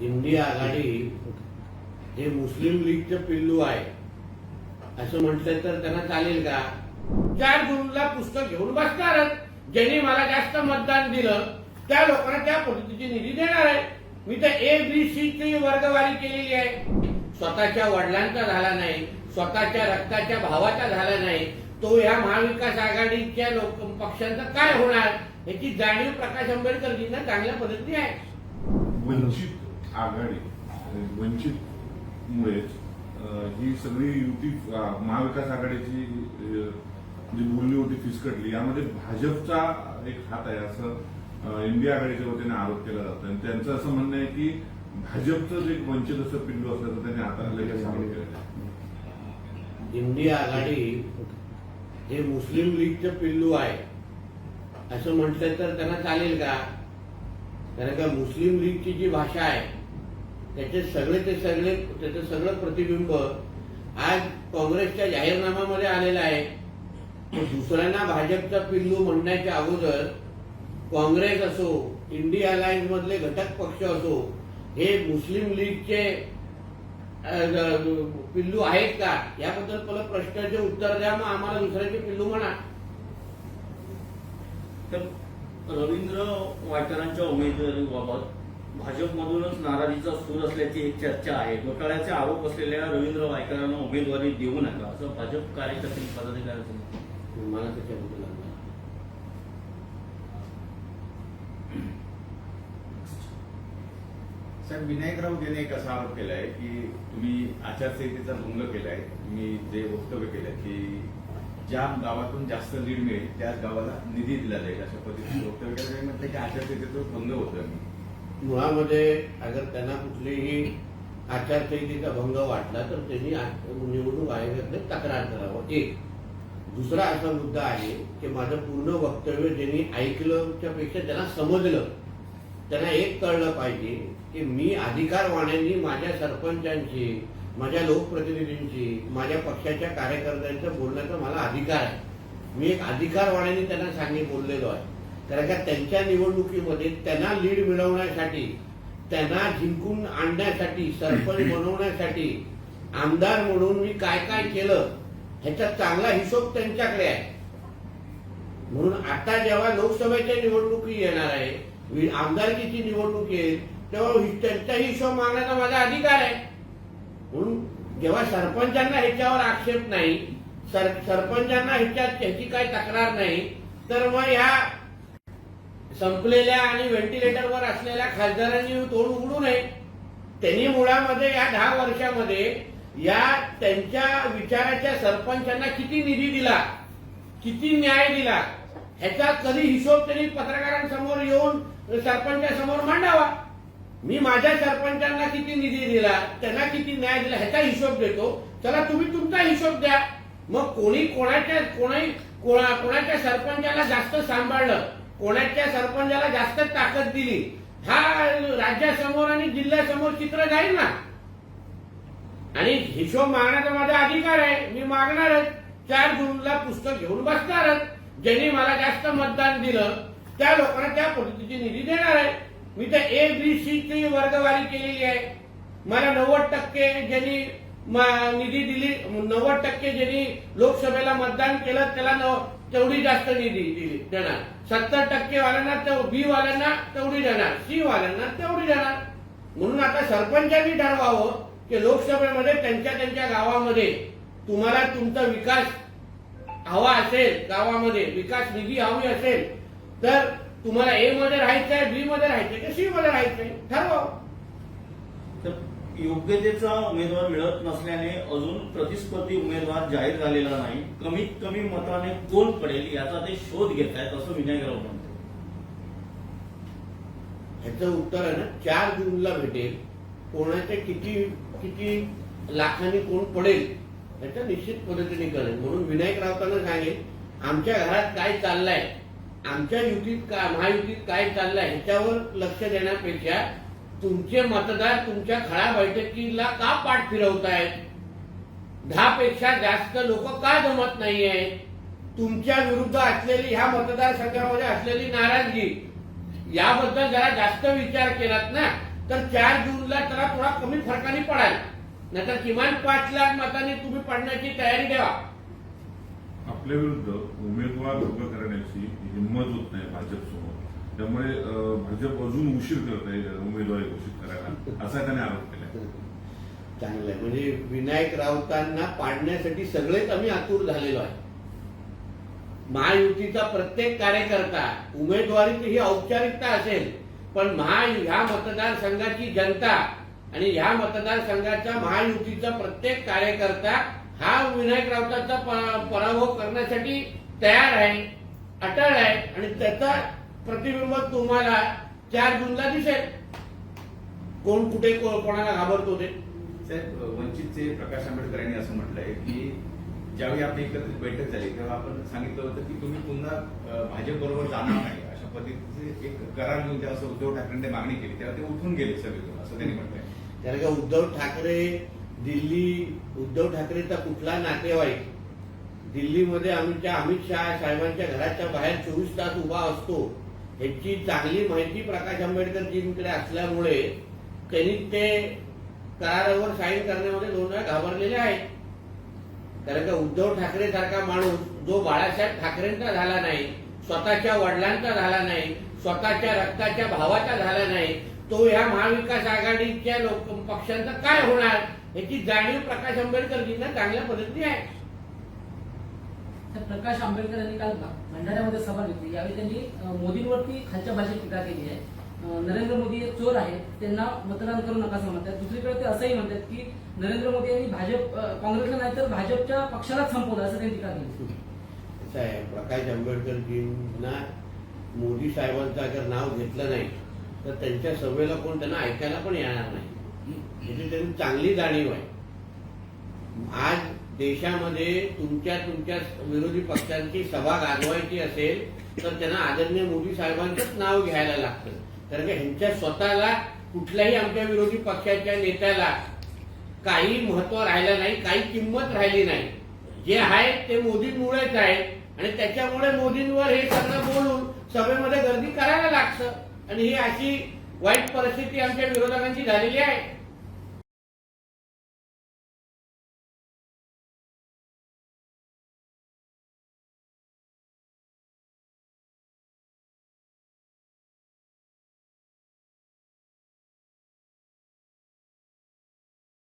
India आघाडी हे मुस्लिम लीगचं पिल्लू आहे. असं म्हटलं तर त्यांना चालेल का? चार गुरुला पुस्तक घेऊन बसणारच ज्यांनी मला जास्त मतदान दिलं त्या लोकांना त्या पद्धतीची निधी देणार आहे मी तर ए बी सी ची वर्गवारी केलेली आहे. स्वतःच्या वडिलांचा झाला नाही स्वतःच्या रक्ताच्या भावाचा झाला नाही. तो या महाविकास आघाडीच्या लोक पक्षांचा काय होणार? याची जाणीव प्रकाश आंबेडकरजींना चांगल्या पद्धतीने आहे. वंचित आघाडी. वंचित मुळेच ही सगळी युती महाविकास आघाडीची जी बोलणी होती फिसकटली यामध्ये भाजपचा एक हात आहे असं इंडिया आघाडीच्या वतीने आरोप केला जातो. आणि त्यांचं असं म्हणणं आहे की भाजपचं जे एक वंचित असं पिल्लू असल्याचं त्यांनी आता लगेच आरोप केलेला इंडिया आघाडी हे मुस्लिम लीगचं पिल्लू आहे. असं म्हटलं तर त्यांना चालेल का? कारण का मुस्लिम लीगची जी भाषा आहे त्याचे सगळे ते सगळे त्याचं सगळं प्रतिबिंब आज काँग्रेसच्या जाहीरनाम्यामध्ये आलेलं आहे. दुसऱ्यांना भाजपचा पिल्लू म्हणण्याच्या अगोदर काँग्रेस असो इंडिया अलायन्स मधले घटक पक्ष असो हे मुस्लिम लीगचे पिल्लू आहेत का? याबद्दल मला प्रश्नाचे उत्तर द्या मग आम्हाला दुसऱ्याचे पिल्लू म्हणा. तर रवींद्र वायकरांच्या उमेदवारीबाबत भाजपमधूनच नाराजीचा सूर असल्याची एक चर्चा आहे घोटाळ्याचे आरोप असलेल्या रवींद्र वायकरांना उमेदवारी देऊ नका असं भाजप कार्यकर्ते पदाधिकाऱ्यांचं आहे. मला त्याच्याबद्दल. साहेब विनायक राऊत यांनी एक असा आरोप केलाय की तुम्ही आचारसंहितेचा भंग केलाय तुम्ही जे वक्तव्य केलंय की ज्या गावातून जास्त लीड मिळेल त्याच गावाला निधी दिला जाईल अशा पद्धतीचं वक्तव्य केलं म्हटलं की आचारसंहितेचा भंग होतोय मुळामध्ये अगर त्यांना कुठलीही आचारसंहितेचा भंग वाटला तर त्यांनी निवडणूक आयोगाकडे तक्रार करावं. एक. दुसरा असा मुद्दा आहे की माझं पूर्ण वक्तव्य ज्यांनी ऐकलंच्या पेक्षा त्यांना समजलं त्यांना एक कळलं पाहिजे की मी अधिकारवाण्यांनी माझ्या सरपंचांशी माझ्या लोकप्रतिनिधींशी माझ्या पक्षाच्या कार्यकर्त्यांचं बोलण्याचा मला अधिकार आहे. मी एक अधिकारवाण्यांनी त्यांना सांगणी बोललेलो आहे. कारण का त्यांच्या निवडणुकीमध्ये त्यांना लीड मिळवण्यासाठी त्यांना जिंकून आणण्यासाठी सरपंच बनवण्यासाठी आमदार म्हणून मी काय काय केलं ह्याचा चांगला हिशोब त्यांच्याकडे आहे. म्हणून आता जेव्हा लोकसभेच्या निवडणुकी येणार आहे आमदारकीची निवडणूक येईल तेव्हा हि- त्यांचा हिशोब मागण्याचा माझा अधिकार आहे. म्हणून जेव्हा सरपंचांना ह्याच्यावर आक्षेप नाही सर सरपंचांना ह्याच्यात ह्याची काही तक्रार नाही तर मग ह्या संपलेल्या आणि व्हेंटिलेटरवर असलेल्या खासदारांनी तोंड उघडू नये. त्यांनी मुळामध्ये या दहा वर्षामध्ये या त्यांच्या विचाराच्या सरपंचांना किती निधी दिला किती न्याय दिला ह्याचा कधी हिशोब त्यांनी पत्रकारांसमोर येऊन सरपंचासमोर मांडावा. मी माझ्या सरपंचांना किती निधी दिला त्यांना किती न्याय दिला ह्याचा हिशोब देतो. चला तुम्ही तुमचा हिशोब द्या. मग कोणी कोणाच्या कोणी कोणाच्या सरपंचाला जास्त सांभाळलं? कोणाच्या सरपंचाला जास्त ताकद दिली? हा राज्यासमोर आणि जिल्ह्यासमोर चित्र जाईल ना. आणि हिशोब मागण्याचा माझा अधिकार आहे. मी मागणारच चार जूनला पुस्तक घेऊन बसणारच ज्यांनी मला जास्त मतदान दिलं त्या लोकांना त्या पद्धतीची निधी देणार आहे. मी तर ए बी सी ची वर्गवारी केलेली आहे. मला नव्वद टक्के ज्यांनी निधी दिली नव्वद टक्के ज्यांनी लोकसभेला मतदान केलं त्याला तेवढी जास्त निधी दिली देणार. सत्तर टक्के वाल्यांना बी वाल्यांना तेवढी देणार. सी वाल्यांना तेवढी देणार. म्हणून आता सरपंचांनी ठरवावं की लोकसभेमध्ये त्यांच्या त्यांच्या गावामध्ये तुम्हाला तुमचा विकास हवा असेल गावामध्ये विकास निधी हवी असेल तर तुम्हाला ए मध्ये राहायचंय बी मध्ये राहायचंय की सी मध्ये राहायचंय. ठरवावं. योग्यतेचा उमेदवार मिळत नसल्याने अजून प्रतिस्पर्धी उमेदवार जाहीर झालेला नाही. कमीत कमी मताने कोण पडेल याचा ते शोध घेत आहेत असं विनायकराव म्हणतो ह्याचं उत्तर आहे ना चार जूनला भेटेल. कोणाच्या किती किती लाखांनी कोण पडेल याच्या निश्चित पद्धतीने कळेल. म्हणून विनायक राऊतांना सांगेल आमच्या घरात काय चाललंय? आमच्या युतीत काय महायुतीत काय चाललंय? ह्याच्यावर लक्ष देण्यापेक्षा तुमचे मतदार तुमच्या खळा बैठकीला का पाठ फिरवतायत? दहा पेक्षा जास्त लोक का जमत नाहीये तुमच्या विरुद्ध असलेली ह्या मतदारसंघामध्ये असलेली नाराजगी याबद्दल जरा जास्त विचार केलात ना? तर चार जूनला त्याला थोडा कमी फरकाने पडाल. नाहीतर किमान पाच लाख मतांनी तुम्ही पडण्याची तयारी द्यावा आपल्या विरुद्ध उमेदवार उभं करण्याची हिंमत होत नाही भाजपसमोर. त्यामुळे भाजप अजून उशीर करत आहे उमेदवारी घोषित करायला. असा त्याने आरोप केला चांगलं आहे म्हणजे विनायक राऊतांना पाडण्यासाठी सगळेच आम्ही आतुर झालेलो आहे. महायुतीचा प्रत्येक कार्यकर्ता उमेदवारीची ही औपचारिकता असेल पण महा ह्या मतदारसंघाची जनता आणि ह्या मतदारसंघाचा महायुतीचा प्रत्येक कार्यकर्ता हा विनायक राऊतांचा पराभव करण्यासाठी तयार आहे अटळ आहे आणि त्याचा प्रतिबिंब तुम्हाला चार जूनला दिसेल. कोण कुठे कोणाला घाबरतो ते? साहेब वंचितचे प्रकाश आंबेडकर यांनी असं म्हटलंय की ज्यावेळी आपली एकत्रित बैठक झाली तेव्हा आपण सांगितलं होतं की तुम्ही पुन्हा भाजप बरोबर जाणार नाही. अशा पद्धतीचे एक करार घेऊन तेव्हा असं उद्धव ठाकरेंनी मागणी केली तेव्हा ते उठून गेले सगळेजण असं त्यांनी म्हटलंय. कारण का उद्धव ठाकरे दिल्ली उद्धव ठाकरेचा कुठला नातेवाईक. दिल्लीमध्ये आमच्या अमित शहा साहेबांच्या घराच्या बाहेर चोवीस तास उभा असतो. ह्याची चांगली माहिती प्रकाश आंबेडकरजींकडे असल्यामुळे त्यांनी ते करारावर साईन करण्यामध्ये दोन वेळा घाबरलेले आहेत. कारण का उद्धव ठाकरे सारखा माणूस जो बाळासाहेब ठाकरेंचा झाला नाही स्वतःच्या वडिलांचा झाला नाही स्वतःच्या रक्ताच्या भावाचा झाला नाही तो ह्या महाविकास आघाडीच्या लोक पक्षांचा काय होणार? याची जाणीव प्रकाश आंबेडकरजींना चांगल्या पद्धतीने आहे. तर प्रकाश आंबेडकर यांनी काल भंडाऱ्यामध्ये सभा घेतली. यावेळी त्यांनी मोदींवरती खालच्या भाषेत टीका केली आहे. नरेंद्र मोदी हे चोर आहेत. त्यांना मतदान करू नका असं म्हणतात. दुसरीकडे ते असंही म्हणतात की नरेंद्र मोदी यांनी भाजप काँग्रेसला नाही तर भाजपच्या पक्षालाच संपवलं असं त्यांनी टीका केली. असं आहे प्रकाश आंबेडकरजींना मोदी साहेबांचं अगर नाव घेतलं नाही तर त्यांच्या सभेला कोण त्यांना ऐकायला पण येणार नाही. याची त्यांनी चांगली जाणीव आहे. आज देशामध्ये तुमच्या तुमच्या विरोधी पक्षांची सभा गाजवायची असेल तर त्यांना आदरणीय मोदी साहेबांचंच नाव घ्यायला लागतं. कारण की ह्यांच्या स्वतःला कुठल्याही आमच्या विरोधी पक्षाच्या नेत्याला काही महत्त्व राहिलं नाही काही किंमत राहिली नाही. जे आहे ते मोदींमुळेच आहे. आणि त्याच्यामुळे मोदींवर हे सगळं बोलून सभेमध्ये गर्दी करायला लागतं. आणि ही अशी वाईट परिस्थिती आमच्या विरोधकांची झालेली आहे.